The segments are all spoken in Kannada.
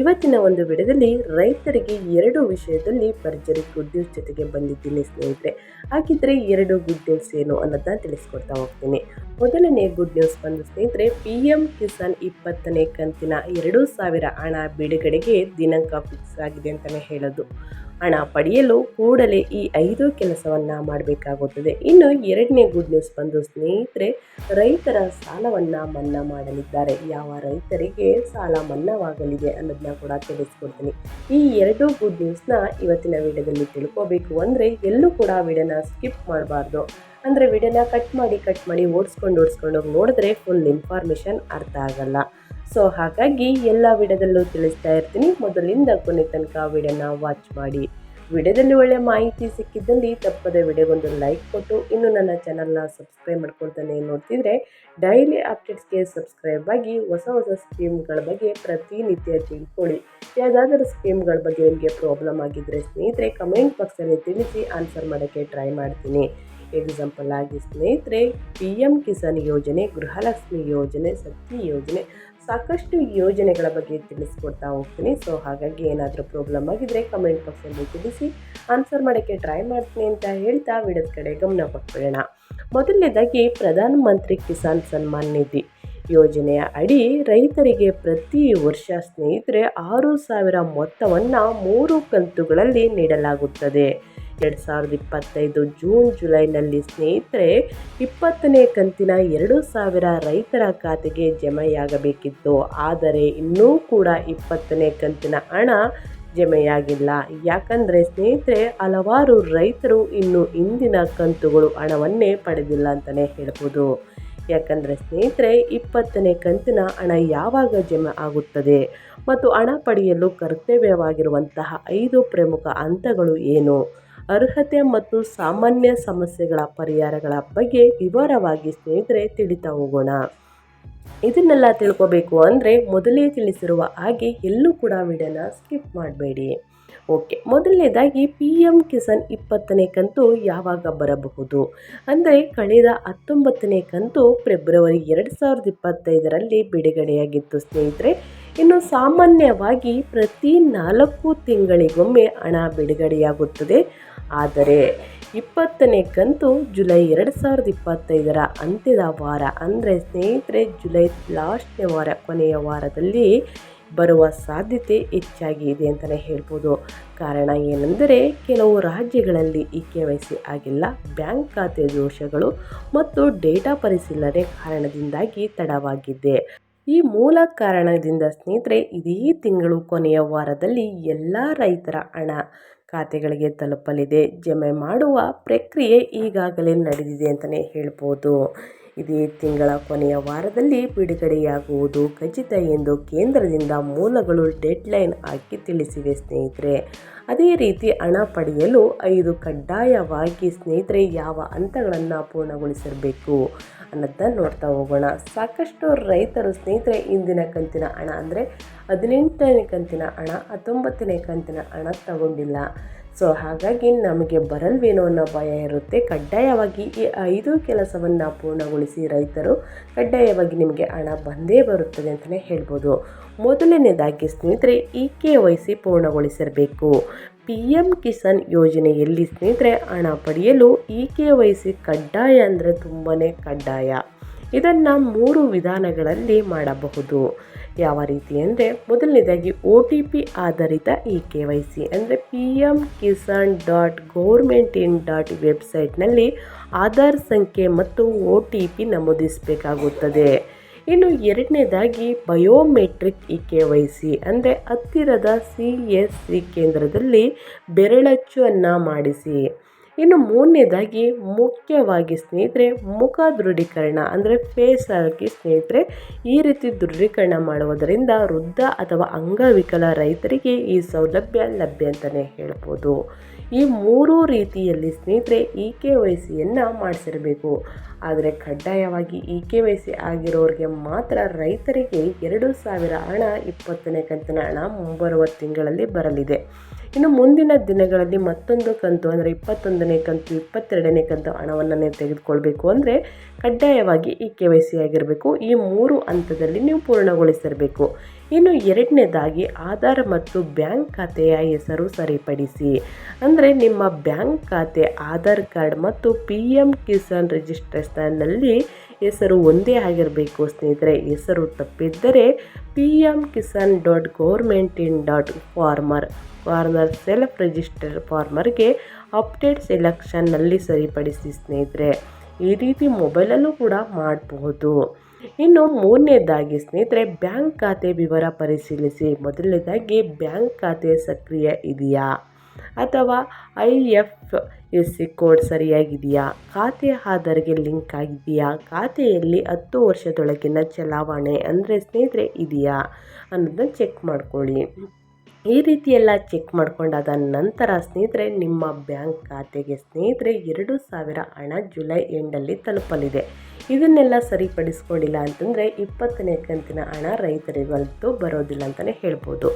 ಇವತ್ತಿನ ಒಂದು ವಿಡಿಯೋದಲ್ಲಿ ರೈತರಿಗೆ ಎರಡು ವಿಷಯದಲ್ಲಿ ಭರ್ಜರಿ ಗುಡ್ ನ್ಯೂಸ್ ಜೊತೆಗೆ ಬಂದಿದ್ದೀನಿ ಸ್ನೇಹಿತರೆ. ಹಾಗಿದ್ರೆ ಎರಡು ಗುಡ್ ನ್ಯೂಸ್ ಏನು ಅನ್ನೋದನ್ನ ತಿಳಿಸ್ಕೊಡ್ತಾ ಹೋಗ್ತೀನಿ. ಮೊದಲನೇ ಗುಡ್ ನ್ಯೂಸ್ ಬಂದು ಸ್ನೇಹಿತರೆ ಪಿ ಎಂ ಕಿಸಾನ್ ಇಪ್ಪತ್ತನೇ ಕಂತಿನ ಎರಡು ಸಾವಿರ ಹಣ ಬಿಡುಗಡೆಗೆ ದಿನಾಂಕ ಫಿಕ್ಸ್ ಆಗಿದೆ ಅಂತಲೇ ಹೇಳೋದು. ಹಣ ಪಡೆಯಲು ಕೂಡಲೇ ಈ ಐದು ಕೆಲಸವನ್ನು ಮಾಡಬೇಕಾಗುತ್ತದೆ. ಇನ್ನು ಎರಡನೇ ಗುಡ್ ನ್ಯೂಸ್ ಬಂದು ಸ್ನೇಹಿತರೆ, ರೈತರ ಸಾಲವನ್ನು ಮನ್ನಾ ಮಾಡಲಿದ್ದಾರೆ. ಯಾವ ರೈತರಿಗೆ ಸಾಲ ಮನ್ನಾವಾಗಲಿದೆ ಅನ್ನೋದನ್ನ ಕೂಡ ತಿಳಿಸ್ಕೊಡ್ತೀನಿ. ಈ ಎರಡೂ ಗುಡ್ ನ್ಯೂಸ್ನ ಇವತ್ತಿನ ವಿಡಿಯೋದಲ್ಲಿ ತಿಳ್ಕೋಬೇಕು ಅಂದರೆ ಎಲ್ಲೂ ಕೂಡ ವಿಡಿಯೋನ ಸ್ಕಿಪ್ ಮಾಡಬಾರ್ದು. ಅಂದರೆ ವಿಡಿಯೋನ ಕಟ್ ಮಾಡಿ ಕಟ್ ಮಾಡಿ, ಓಡಿಸ್ಕೊಂಡು ಓಡಿಸ್ಕೊಂಡು ಹೋಗಿ ನೋಡಿದ್ರೆ ಫುಲ್ ಇನ್ಫಾರ್ಮೇಷನ್ ಅರ್ಥ ಆಗಲ್ಲ. ಸೊ ಹಾಗಾಗಿ ಎಲ್ಲ ವಿಡಿಯೋದಲ್ಲೂ ತಿಳಿಸ್ತಾ ಇರ್ತೀನಿ. ಮೊದಲಿಂದ ಕೊನೆ ತನಕ ವಿಡಿಯೋನ ವಾಚ್ ಮಾಡಿ. ವಿಡಿಯೋದಲ್ಲಿ ಒಳ್ಳೆಯ ಮಾಹಿತಿ ಸಿಕ್ಕಿದ್ದಲ್ಲಿ ತಪ್ಪದೆ ವಿಡಿಯೋಗೊಂದು ಲೈಕ್ ಕೊಟ್ಟು ಇನ್ನು ನನ್ನ ಚಾನಲ್ನ ಸಬ್ಸ್ಕ್ರೈಬ್ ಮಾಡ್ಕೊಳ್ತಾನೆ ನೋಡ್ತಿದ್ರೆ ಡೈಲಿ ಅಪ್ಡೇಟ್ಸ್ಗೆ ಸಬ್ಸ್ಕ್ರೈಬ್ ಆಗಿ ಹೊಸ ಹೊಸ ಸ್ಕೀಮ್ಗಳ ಬಗ್ಗೆ ಪ್ರತಿನಿತ್ಯ ತಿಳ್ಕೊಳ್ಳಿ. ಯಾವುದಾದ್ರೂ ಸ್ಕೀಮ್ಗಳ ಬಗ್ಗೆ ನಿಮಗೆ ಪ್ರಾಬ್ಲಮ್ ಆಗಿದ್ದರೆ ಸ್ನೇಹಿತರೆ, ಕಮೆಂಟ್ ಬಾಕ್ಸಲ್ಲಿ ತಿಳಿಸಿ ಆನ್ಸರ್ ಮಾಡೋಕ್ಕೆ ಟ್ರೈ ಮಾಡ್ತೀನಿ. ಎಕ್ಸಾಂಪಲ್ ಆಗಿ ಸ್ನೇಹಿತರೆ ಪಿ ಎಂ ಕಿಸಾನ್ ಯೋಜನೆ, ಗೃಹಲಕ್ಷ್ಮಿ ಯೋಜನೆ ಶಕ್ತಿ ಯೋಜನೆ ಸಾಕಷ್ಟು ಯೋಜನೆಗಳ ಬಗ್ಗೆ ತಿಳಿಸ್ಕೊಡ್ತಾ ಹೋಗ್ತೀನಿ. ಸೊ ಹಾಗಾಗಿ ಏನಾದರೂ ಪ್ರಾಬ್ಲಮ್ ಆಗಿದ್ದರೆ ಕಮೆಂಟ್ ಬಾಕ್ಸಲ್ಲಿ ತಿಳಿಸಿ ಆನ್ಸರ್ ಮಾಡೋಕ್ಕೆ ಟ್ರೈ ಮಾಡ್ತೀನಿ ಅಂತ ಹೇಳ್ತಾ ವಿಡಿಯೋದ ಕಡೆ ಗಮನ ಕೊಟ್ಬಿಡೋಣ. ಮೊದಲನೇದಾಗಿ ಪ್ರಧಾನ ಮಂತ್ರಿ ಕಿಸಾನ್ ಸನ್ಮಾನ್ ನಿಧಿ ಯೋಜನೆಯ ಅಡಿ ರೈತರಿಗೆ ಪ್ರತಿ ವರ್ಷ ಸ್ನೇಹಿತರೆ ಆರು ಸಾವಿರ ಮೊತ್ತವನ್ನು ಮೂರು ಕಂತುಗಳಲ್ಲಿ ನೀಡಲಾಗುತ್ತದೆ. ಎರಡು ಸಾವಿರದ ಇಪ್ಪತ್ತೈದು ಜೂನ್ ಜುಲೈನಲ್ಲಿ ಸ್ನೇಹಿತರೆ, ಇಪ್ಪತ್ತನೇ ಕಂತಿನ ಎರಡು ಸಾವಿರ ರೈತರ ಖಾತೆಗೆ ಜಮೆಯಾಗಬೇಕಿತ್ತು. ಆದರೆ ಇನ್ನೂ ಕೂಡ ಇಪ್ಪತ್ತನೇ ಕಂತಿನ ಹಣ ಜಮೆಯಾಗಿಲ್ಲ. ಯಾಕಂದರೆ ಸ್ನೇಹಿತರೆ, ಹಲವಾರು ರೈತರು ಇನ್ನು ಇಂದಿನ ಕಂತುಗಳು ಹಣವನ್ನೇ ಪಡೆದಿಲ್ಲ ಅಂತಲೇ ಹೇಳ್ಬೋದು. ಯಾಕಂದರೆ ಸ್ನೇಹಿತರೆ, ಇಪ್ಪತ್ತನೇ ಕಂತಿನ ಹಣ ಯಾವಾಗ ಜಮೆ ಆಗುತ್ತದೆ ಮತ್ತು ಹಣ ಪಡೆಯಲು ಕರ್ತವ್ಯವಾಗಿರುವಂತಹ ಐದು ಪ್ರಮುಖ ಹಂತಗಳು ಏನು? ಅರ್ಹತೆ ಮತ್ತು ಸಾಮಾನ್ಯ ಸಮಸ್ಯೆಗಳ ಪರಿಹಾರಗಳ ಬಗ್ಗೆ ವಿವರವಾಗಿ ಸ್ನೇಹಿತರೆ ತಿಳಿತಾ ಹೋಗೋಣ. ಇದನ್ನೆಲ್ಲ ತಿಳ್ಕೋಬೇಕು ಅಂದರೆ ಮೊದಲೇ ತಿಳಿಸಿರುವ ಹಾಗೆ ಎಲ್ಲೂ ಕೂಡ ವಿಡಿಯೋನ ಸ್ಕಿಪ್ ಮಾಡಬೇಡಿ. ಓಕೆ, ಮೊದಲನೇದಾಗಿ ಪಿ ಎಂ ಕಿಸಾನ್ ಇಪ್ಪತ್ತನೇ ಕಂತು ಯಾವಾಗ ಬರಬಹುದು? ಅಂದರೆ ಕಳೆದ ಹತ್ತೊಂಬತ್ತನೇ ಕಂತು ಫೆಬ್ರವರಿ ಎರಡು ಸಾವಿರದ ಇಪ್ಪತ್ತೈದರಲ್ಲಿ ಬಿಡುಗಡೆಯಾಗಿತ್ತು ಸ್ನೇಹಿತರೆ. ಇನ್ನು ಸಾಮಾನ್ಯವಾಗಿ ಪ್ರತಿ ನಾಲ್ಕು ತಿಂಗಳಿಗೊಮ್ಮೆ ಹಣ ಬಿಡುಗಡೆಯಾಗುತ್ತದೆ. ಆದರೆ ಇಪ್ಪತ್ತನೇ ಕಂತು ಜುಲೈ ಎರಡು ಸಾವಿರದ ಇಪ್ಪತ್ತೈದರ ಅಂತ್ಯದ ವಾರ, ಅಂದರೆ ಸ್ನೇಹಿತರೆ, ಜುಲೈ ಲಾಸ್ಟ್ನೇ ವಾರ, ಕೊನೆಯ ವಾರದಲ್ಲಿ ಬರುವ ಸಾಧ್ಯತೆ ಹೆಚ್ಚಾಗಿ ಇದೆ ಅಂತಲೇ ಹೇಳ್ಬೋದು. ಕಾರಣ ಏನೆಂದರೆ ಕೆಲವು ರಾಜ್ಯಗಳಲ್ಲಿ ಈ ಕೆ ವೈ ಸಿ ಆಗಿಲ್ಲ. ಬ್ಯಾಂಕ್ ಖಾತೆ ದೋಷಗಳು ಮತ್ತು ಡೇಟಾ ಪರಿಶೀಲನೆ ಕಾರಣದಿಂದಾಗಿ ತಡವಾಗಿದೆ. ಈ ಮೂಲ ಕಾರಣದಿಂದ ಸ್ನೇಹಿತರೆ, ಇದೇ ತಿಂಗಳು ಕೊನೆಯ ವಾರದಲ್ಲಿ ಎಲ್ಲ ರೈತರ ಹಣ ಖಾತೆಗಳಿಗೆ ತಲುಪಲಿದೆ. ಜಮೆ ಮಾಡುವ ಪ್ರಕ್ರಿಯೆ ಈಗಾಗಲೇ ನಡೆದಿದೆ ಅಂತಲೇ ಹೇಳ್ಬೋದು. ಇದೇ ತಿಂಗಳ ಕೊನೆಯ ವಾರದಲ್ಲಿ ಬಿಡುಗಡೆಯಾಗುವುದು ಖಚಿತ ಎಂದು ಕೇಂದ್ರದಿಂದ ಮೂಲಗಳು ಡೆಡ್ಲೈನ್ ಹಾಕಿ ತಿಳಿಸಿವೆ ಸ್ನೇಹಿತರೆ. ಅದೇ ರೀತಿ ಹಣ ಪಡೆಯಲು ಐದು ಕಡ್ಡಾಯವಾಗಿ ಸ್ನೇಹಿತರೆ ಯಾವ ಹಂತಗಳನ್ನು ಪೂರ್ಣಗೊಳಿಸಿರಬೇಕು ಅನ್ನೋದನ್ನ ನೋಡ್ತಾ ಹೋಗೋಣ. ಸಾಕಷ್ಟು ರೈತರು ಸ್ನೇಹಿತರೆ ಇಂದಿನ ಕಂತಿನ ಹಣ ಅಂದರೆ ಹದಿನೆಂಟನೇ ಕಂತಿನ ಹಣ, ಹತ್ತೊಂಬತ್ತನೇ ಕಂತಿನ ಹಣ ತಗೊಂಡಿಲ್ಲ. ಸೊ ಹಾಗಾಗಿ ನಮಗೆ ಬರಲ್ವೇನೋ ಅನ್ನೋ ಭಯ ಇರುತ್ತೆ. ಕಡ್ಡಾಯವಾಗಿ ಈ ಐದು ಕೆಲಸವನ್ನು ಪೂರ್ಣಗೊಳಿಸಿ ರೈತರು ಕಡ್ಡಾಯವಾಗಿ ನಿಮಗೆ ಹಣ ಬಂದೇ ಬರುತ್ತದೆ ಅಂತಲೇ ಹೇಳ್ಬೋದು. ಮೊದಲನೇದಾಗಿ ಸ್ನೇಹಿತರೆ ಇ ಕೆ ವೈ ಸಿ ಪೂರ್ಣಗೊಳಿಸಿರಬೇಕು. ಪಿ ಎಂ ಕಿಸಾನ್ ಯೋಜನೆಯಲ್ಲಿ ಸ್ನೇಹಿತರೆ, ಹಣ ಪಡೆಯಲು ಇ ಕೆ ವೈ ಸಿ ಕಡ್ಡಾಯ ಅಂದರೆ ತುಂಬಾ ಕಡ್ಡಾಯ. ಇದನ್ನು ಮೂರು ವಿಧಾನಗಳಲ್ಲಿ ಮಾಡಬಹುದು. ಯಾವ ರೀತಿ ಅಂದರೆ ಮೊದಲನೇದಾಗಿ ಒ ಟಿ ಪಿ ಆಧಾರಿತ ಇ ಕೆ ವೈ ಸಿ ಅಂದರೆ P M Kisan dot government in dot ವೆಬ್ಸೈಟ್ನಲ್ಲಿ ಆಧಾರ್ ಸಂಖ್ಯೆ ಮತ್ತು ಒ ಟಿ ಪಿ ನಮೂದಿಸಬೇಕಾಗುತ್ತದೆ. ಇನ್ನು ಎರಡನೇದಾಗಿ biometric e K Y C ಅಂದರೆ ಹತ್ತಿರದ ಸಿ ಎಸ್ ಸಿ ಕೇಂದ್ರದಲ್ಲಿ ಬೆರಳಚ್ಚನ್ನು ಮಾಡಿಸಿ. ಇನ್ನು ಮೂರನೇದಾಗಿ ಮುಖ್ಯವಾಗಿ ಸ್ನೇಹಿತರೆ, ಮುಖ ದೃಢೀಕರಣ ಅಂದರೆ ಫೇಸ್ ಆಗಿ ಸ್ನೇಹಿತರೆ, ಈ ರೀತಿ ದೃಢೀಕರಣ ಮಾಡುವುದರಿಂದ ವೃದ್ಧ ಅಥವಾ ಅಂಗವಿಕಲ ರೈತರಿಗೆ ಈ ಸೌಲಭ್ಯ ಲಭ್ಯ ಅಂತಲೇ ಹೇಳ್ಬೋದು. ಈ ಮೂರು ರೀತಿಯಲ್ಲಿ ಸ್ನೇಹಿತರೆ, ಇ ಕೆ ವೈ ಸಿಯನ್ನು ಮಾಡಿಸಿರಬೇಕು. ಆದರೆ ಕಡ್ಡಾಯವಾಗಿ ಇ ಕೆ ವೈ ಸಿ ಆಗಿರೋರಿಗೆ ಮಾತ್ರ ರೈತರಿಗೆ ಎರಡು ಸಾವಿರ ಹಣ ಇಪ್ಪತ್ತನೇ ಕಂತಿನ ಹಣ ಮುಂಬರುವ ತಿಂಗಳಲ್ಲಿ ಬರಲಿದೆ. ಇನ್ನು ಮುಂದಿನ ದಿನಗಳಲ್ಲಿ ಮತ್ತೊಂದು ಕಂತು, ಅಂದರೆ ಇಪ್ಪತ್ತೊಂದನೇ ಕಂತು, ಇಪ್ಪತ್ತೆರಡನೇ ಕಂತು ಹಣವನ್ನು ನೀವು ತೆಗೆದುಕೊಳ್ಬೇಕು ಅಂದರೆ ಕಡ್ಡಾಯವಾಗಿ ಈ ಕೆ ವೈ ಸಿ ಆಗಿರಬೇಕು. ಈ ಮೂರು ಹಂತದಲ್ಲಿ ನೀವು ಪೂರ್ಣಗೊಳಿಸಿರಬೇಕು. ಇನ್ನು ಎರಡನೇದಾಗಿ ಆಧಾರ್ ಮತ್ತು ಬ್ಯಾಂಕ್ ಖಾತೆಯ ಹೆಸರು ಸರಿಪಡಿಸಿ. ಅಂದರೆ ನಿಮ್ಮ ಬ್ಯಾಂಕ್ ಖಾತೆ, ಆಧಾರ್ ಕಾರ್ಡ್ ಮತ್ತು ಪಿ ಎಂ ಕಿಸಾನ್ ರಿಜಿಸ್ಟ್ರೇಷನ್ನಲ್ಲಿ ಹೆಸರು ಒಂದೇ ಆಗಿರಬೇಕು ಸ್ನೇಹಿತರೆ. ಹೆಸರು ತಪ್ಪಿದ್ದರೆ P M Kisan dot government in dot farmer farmer self register ಫಾರ್ಮರ್ಗೆ update ಸೆಲೆಕ್ಷನ್ನಲ್ಲಿ ಸರಿಪಡಿಸಿ ಸ್ನೇಹಿತರೆ. ಈ ರೀತಿ ಮೊಬೈಲಲ್ಲೂ ಕೂಡ ಮಾಡಬಹುದು ಇನ್ನು ಮೂರನೇದಾಗಿ ಸ್ನೇಹಿತರೆ, ಬ್ಯಾಂಕ್ ಖಾತೆ ವಿವರ ಪರಿಶೀಲಿಸಿ. ಮೊದಲನೇದಾಗಿ ಬ್ಯಾಂಕ್ ಖಾತೆ ಸಕ್ರಿಯ ಇದೆಯಾ? ಅಥವಾ I F S C code ಸರಿಯಾಗಿದೆಯಾ? ಖಾತೆ ಆಧಾರ್ಗೆ ಲಿಂಕ್ ಆಗಿದೆಯಾ? ಖಾತೆಯಲ್ಲಿ ಹತ್ತು ವರ್ಷದೊಳಗಿನ ಚಲಾವಣೆ ಅಂದರೆ ಸ್ನೇಹಿತರೆ ಇದೆಯಾ ಅನ್ನೋದನ್ನ ಚೆಕ್ ಮಾಡ್ಕೊಳ್ಳಿ. ಈ ರೀತಿ ಎಲ್ಲ ಚೆಕ್ ಮಾಡ್ಕೊಂಡಾದ ನಂತರ ಸ್ನೇಹಿತರೆ, ನಿಮ್ಮ ಬ್ಯಾಂಕ್ ಖಾತೆಗೆ ಸ್ನೇಹಿತರೆ, ಎರಡು ಸಾವಿರ ಹಣ ಜುಲೈ ಎಂಡಲ್ಲಿ ತಲುಪಲಿದೆ. ಇದನ್ನೆಲ್ಲ ಸರಿಪಡಿಸ್ಕೊಂಡಿಲ್ಲ ಅಂತಂದರೆ ಇಪ್ಪತ್ತನೇ ಕಂತಿನ ಹಣ ರೈತರಿಗಂತೂ ಬರೋದಿಲ್ಲ ಅಂತಲೇ ಹೇಳ್ಬೋದು.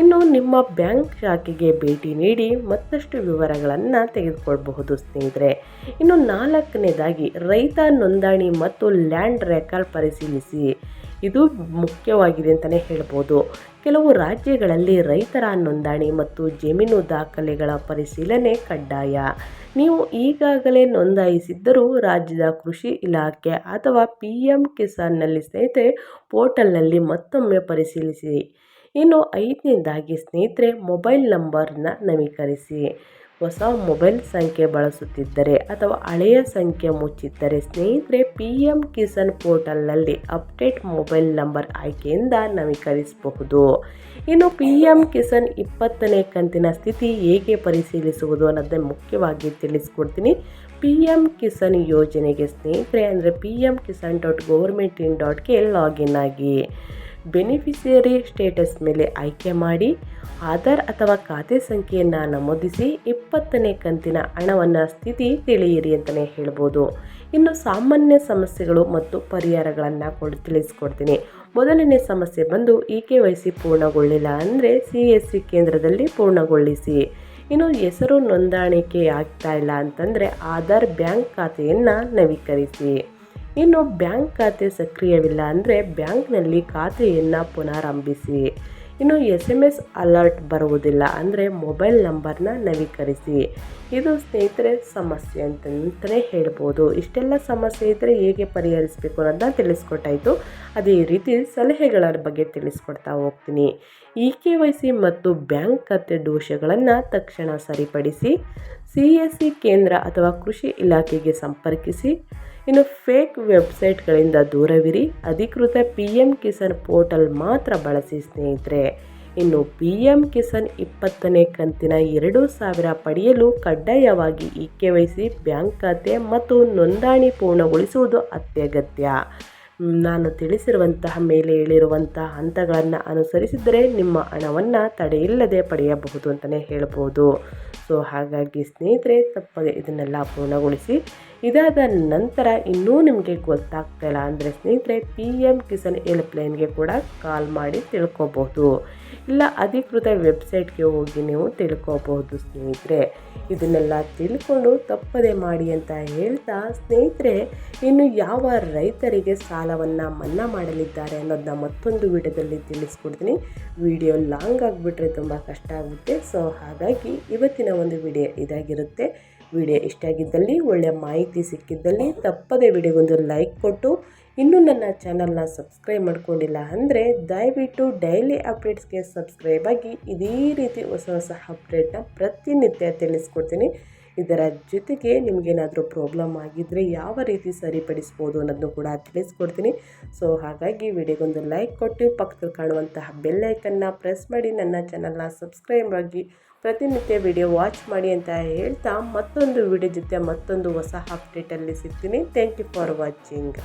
ಇನ್ನು ನಿಮ್ಮ ಬ್ಯಾಂಕ್ ಶಾಖೆಗೆ ಭೇಟಿ ನೀಡಿ ಮತ್ತಷ್ಟು ವಿವರಗಳನ್ನು ತೆಗೆದುಕೊಳ್ಬಹುದು ಸ್ನೇಹಿತರೆ. ಇನ್ನು ನಾಲ್ಕನೇದಾಗಿ ರೈತ ನೋಂದಣಿ ಮತ್ತು ಲ್ಯಾಂಡ್ ರೆಕಾರ್ಡ್ ಪರಿಶೀಲಿಸಿ. ಇದು ಮುಖ್ಯವಾಗಿದೆ ಅಂತಲೇ ಹೇಳ್ಬೋದು. ಕೆಲವು ರಾಜ್ಯಗಳಲ್ಲಿ ರೈತರ ನೋಂದಣಿ ಮತ್ತು ಜಮೀನು ದಾಖಲೆಗಳ ಪರಿಶೀಲನೆ ಕಡ್ಡಾಯ. ನೀವು ಈಗಾಗಲೇ ನೋಂದಾಯಿಸಿದ್ದರೂ ರಾಜ್ಯದ ಕೃಷಿ ಇಲಾಖೆ ಅಥವಾ ಪಿ ಎಂ ಕಿಸಾನ್ನಲ್ಲಿ ಸ್ನೇಹಿತರೆ ಪೋರ್ಟಲ್ನಲ್ಲಿ ಮತ್ತೊಮ್ಮೆ ಪರಿಶೀಲಿಸಿ. ಇನ್ನು ಐದನೇದಾಗಿ ಸ್ನೇಹಿತರೆ ಮೊಬೈಲ್ ನಂಬರ್ನ ನವೀಕರಿಸಿ. ಹೊಸ ಮೊಬೈಲ್ ಸಂಖ್ಯೆ ಬಳಸುತ್ತಿದ್ದರೆ ಅಥವಾ ಹಳೆಯ ಸಂಖ್ಯೆ ಮುಚ್ಚಿದ್ದರೆ ಸ್ನೇಹಿತರೆ ಪಿ ಎಂ ಕಿಸಾನ್ ಪೋರ್ಟಲ್ನಲ್ಲಿ ಅಪ್ಡೇಟ್ ಮೊಬೈಲ್ ನಂಬರ್ ಆಯ್ಕೆಯಿಂದ ನವೀಕರಿಸಬಹುದು. ಇನ್ನು ಪಿ ಎಂ ಕಿಸಾನ್ ಇಪ್ಪತ್ತನೇ ಕಂತಿನ ಸ್ಥಿತಿ ಹೇಗೆ ಪರಿಶೀಲಿಸುವುದು ಅನ್ನೋದನ್ನ ಮುಖ್ಯವಾಗಿ ತಿಳಿಸ್ಕೊಡ್ತೀನಿ. ಪಿ ಎಂ ಕಿಸಾನ್ ಯೋಜನೆಗೆ ಸ್ನೇಹಿತರೆ, ಅಂದರೆ P M Kisan dot government in ಡಾಟ್ಗೆ login ಆಗಿ. ಬೆನಿಫಿಷಿಯರಿ ಸ್ಟೇಟಸ್ ಮೇಲೆ ಆಯ್ಕೆ ಮಾಡಿ ಆಧಾರ್ ಅಥವಾ ಖಾತೆ ಸಂಖ್ಯೆಯನ್ನು ನಮೂದಿಸಿ ಇಪ್ಪತ್ತನೇ ಕಂತಿನ ಹಣವನ್ನು ಸ್ಥಿತಿ ತಿಳಿಯಿರಿ ಅಂತಲೇ ಹೇಳ್ಬೋದು. ಇನ್ನು ಸಾಮಾನ್ಯ ಸಮಸ್ಯೆಗಳು ಮತ್ತು ಪರಿಹಾರಗಳನ್ನು ಕೊಡ್, ತಿಳಿಸ್ಕೊಡ್ತೀನಿ. ಮೊದಲನೇ ಸಮಸ್ಯೆ ಬಂದು ಇ ಕೆ ವೈ ಸಿ ಪೂರ್ಣಗೊಳ್ಳಿಲ್ಲ ಅಂದರೆ ಸಿ ಎಸ್ ಸಿ ಕೇಂದ್ರದಲ್ಲಿ ಪೂರ್ಣಗೊಳಿಸಿ ಇನ್ನು ಹೆಸರು ನೋಂದಾಣಿಕೆ ಆಗ್ತಾ ಇಲ್ಲ ಅಂತಂದರೆ ಆಧಾರ್ ಬ್ಯಾಂಕ್ ಖಾತೆಯನ್ನು ನವೀಕರಿಸಿ. ಇನ್ನು ಬ್ಯಾಂಕ್ ಖಾತೆ ಸಕ್ರಿಯವಿಲ್ಲ ಅಂದರೆ ಬ್ಯಾಂಕ್ನಲ್ಲಿ ಖಾತೆಯನ್ನು ಪುನರಾರಂಭಿಸಿ ಇನ್ನು ಎಸ್ ಎಂ ಎಸ್ ಅಲರ್ಟ್ ಬರುವುದಿಲ್ಲ ಅಂದರೆ ಮೊಬೈಲ್ ನಂಬರ್ನ ನವೀಕರಿಸಿ. ಇದು ಸ್ನೇಹಿತರೆ ಸಮಸ್ಯೆ ಅಂತಂತಲೇ ಹೇಳ್ಬೋದು. ಇಷ್ಟೆಲ್ಲ ಸಮಸ್ಯೆ ಇದ್ದರೆ ಹೇಗೆ ಪರಿಹರಿಸಬೇಕು ಅನ್ನೋದನ್ನ ತಿಳಿಸ್ಕೊಟ್ಟಾಯಿತು. ಅದೇ ರೀತಿ ಸಲಹೆಗಳ ಬಗ್ಗೆ ತಿಳಿಸ್ಕೊಡ್ತಾ ಹೋಗ್ತೀನಿ. ಇ ಕೆ ವೈ ಸಿ ಮತ್ತು ಬ್ಯಾಂಕ್ ಖಾತೆ ದೋಷಗಳನ್ನು ತಕ್ಷಣ ಸರಿಪಡಿಸಿ. ಸಿ ಎಸ್ ಸಿ ಕೇಂದ್ರ ಅಥವಾ ಕೃಷಿ ಇಲಾಖೆಗೆ ಸಂಪರ್ಕಿಸಿ. ಇನ್ನು ಫೇಕ್ ವೆಬ್ಸೈಟ್ಗಳಿಂದ ದೂರವಿರಿ. ಅಧಿಕೃತ ಪಿ ಎಂ ಕಿಸಾನ್ ಪೋರ್ಟಲ್ ಮಾತ್ರ ಬಳಸಿ ಸ್ನೇಹಿತರೆ. ಇನ್ನು ಪಿ ಎಂ ಕಿಸಾನ್ ಇಪ್ಪತ್ತನೇ ಕಂತಿನ ಎರಡು ಸಾವಿರ ಪಡೆಯಲು ಕಡ್ಡಾಯವಾಗಿ ಈ ಕೆ ವೈ ಬ್ಯಾಂಕ್ ಖಾತೆ ಮತ್ತು ನೋಂದಣಿ ಪೂರ್ಣಗೊಳಿಸುವುದು ಅತ್ಯಗತ್ಯ. ನಾನು ತಿಳಿಸಿರುವಂತಹ ಮೇಲೆ ಹೇಳಿರುವಂತಹ ಹಂತಗಳನ್ನು ಅನುಸರಿಸಿದರೆ ನಿಮ್ಮ ಹಣವನ್ನು ತಡೆಯಿಲ್ಲದೆ ಪಡೆಯಬಹುದು ಅಂತಲೇ ಹೇಳ್ಬೋದು. ಸೊ, ಹಾಗಾಗಿ ಸ್ನೇಹಿತರೆ, ತಪ್ಪದೆ ಇದನ್ನೆಲ್ಲ ಪೂರ್ಣಗೊಳಿಸಿ ಇದಾದ ನಂತರ ಇನ್ನೂ ನಿಮಗೆ ಗೊತ್ತಾಗ್ತಾಯಿಲ್ಲ ಅಂದರೆ ಸ್ನೇಹಿತರೆ ಪಿ ಎಂ ಕಿಸಾನ್ ಹೆಲ್ಪ್ಲೈನ್ಗೆ ಕೂಡ ಕಾಲ್ ಮಾಡಿ ತಿಳ್ಕೊಬಹುದು ಇಲ್ಲ, ಅಧಿಕೃತ ವೆಬ್ಸೈಟ್ಗೆ ಹೋಗಿ ನೀವು ತಿಳ್ಕೊಬಹುದು ಸ್ನೇಹಿತರೆ. ಇದನ್ನೆಲ್ಲ ತಿಳ್ಕೊಂಡು ತಪ್ಪದೆ ಮಾಡಿ ಅಂತ ಹೇಳ್ತಾ ಸ್ನೇಹಿತರೆ, ಇನ್ನು ಯಾವ ರೈತರಿಗೆ ಸಾಲವನ್ನು ಮನ್ನಾ ಮಾಡಲಿದ್ದಾರೆ ಅನ್ನೋದನ್ನ ಮತ್ತೊಂದು ವಿಡಿಯೋದಲ್ಲಿ ತಿಳಿಸ್ಕೊಡ್ತೀನಿ. ವಿಡಿಯೋ ಲಾಂಗ್ ಆಗಿಬಿಟ್ರೆ ತುಂಬ ಕಷ್ಟ ಆಗುತ್ತೆ. ಸೊ ಹಾಗಾಗಿ ಇವತ್ತಿನ ಒಂದು ವಿಡಿಯೋ ಇದಾಗಿರುತ್ತೆ. ವಿಡಿಯೋ ಇಷ್ಟ ಆಗಿದ್ದಲ್ಲಿ ಒಳ್ಳೆಯ ಮಾಹಿತಿ ಸಿಕ್ಕಿದ್ದಲ್ಲಿ ತಪ್ಪದೆ ವಿಡಿಯೋಗೊಂದು ಲೈಕ್ ಕೊಟ್ಟು. ಇನ್ನೂ ನನ್ನ ಚಾನಲ್ನ ಸಬ್ಸ್ಕ್ರೈಬ್ ಮಾಡ್ಕೊಂಡಿಲ್ಲ ಅಂದರೆ ದಯವಿಟ್ಟು ಡೈಲಿ ಅಪ್ಡೇಟ್ಸ್ಗೆ ಸಬ್ಸ್ಕ್ರೈಬ್ ಆಗಿ ಇದೇ ರೀತಿ ಹೊಸ ಹೊಸ ಅಪ್ಡೇಟ್ನ ಪ್ರತಿನಿತ್ಯ ತಿಳಿಸ್ಕೊಡ್ತೀನಿ. ಇದರ ಜೊತೆಗೆ ನಿಮಗೇನಾದರೂ ಪ್ರಾಬ್ಲಮ್ ಆಗಿದ್ದರೆ ಯಾವ ರೀತಿ ಸರಿಪಡಿಸ್ಬೋದು ಅನ್ನೋದನ್ನು ಕೂಡ ತಿಳಿಸ್ಕೊಡ್ತೀನಿ. ಸೊ ಹಾಗಾಗಿ ವಿಡಿಯೋಗೊಂದು ಲೈಕ್ ಕೊಟ್ಟು ಪಕ್ಕದಲ್ಲಿ ಕಾಣುವಂತಹ ಬೆಲ್ಲೈಕನ್ನ ಪ್ರೆಸ್ ಮಾಡಿ, ನನ್ನ ಚಾನಲ್ನ ಸಬ್ಸ್ಕ್ರೈಬ್ ಆಗಿ ಪ್ರತಿನಿತ್ಯ ವಿಡಿಯೋ ವಾಚ್ ಮಾಡಿ ಅಂತ ಹೇಳ್ತಾ ಮತ್ತೊಂದು ವಿಡಿಯೋ ಜೊತೆ ಮತ್ತೊಂದು ಹೊಸ ಅಪ್ಡೇಟಲ್ಲಿ ಸಿಗ್ತೀನಿ. Thank you for watching